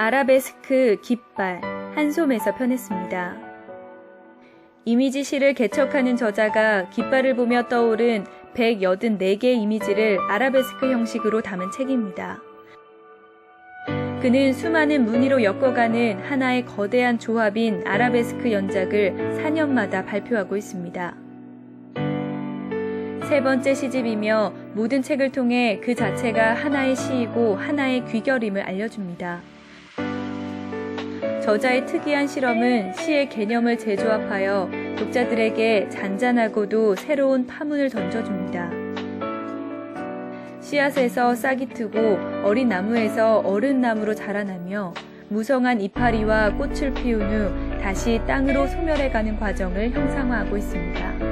아라베스크 깃발 한솜에서 편했습니다. 이미지 시를 개척하는 저자가 깃발을 보며 떠오른 184개 이미지를 아라베스크 형식으로 담은 책입니다. 그는 수많은 무늬로 엮어가는 하나의 거대한 조합인 아라베스크 연작을 4년마다 발표하고 있습니다. 세 번째 시집이며 모든 책을 통해 그 자체가 하나의 시이고 하나의 귀결임을 알려줍니다. 저자의 특이한 실험은 시의 개념을 재조합하여 독자들에게 잔잔하고도 새로운 파문을 던져줍니다. 씨앗에서 싹이 트고 어린 나무에서 어른 나무로 자라나며 무성한 이파리와 꽃을 피운 후 다시 땅으로 소멸해가는 과정을 형상화하고 있습니다.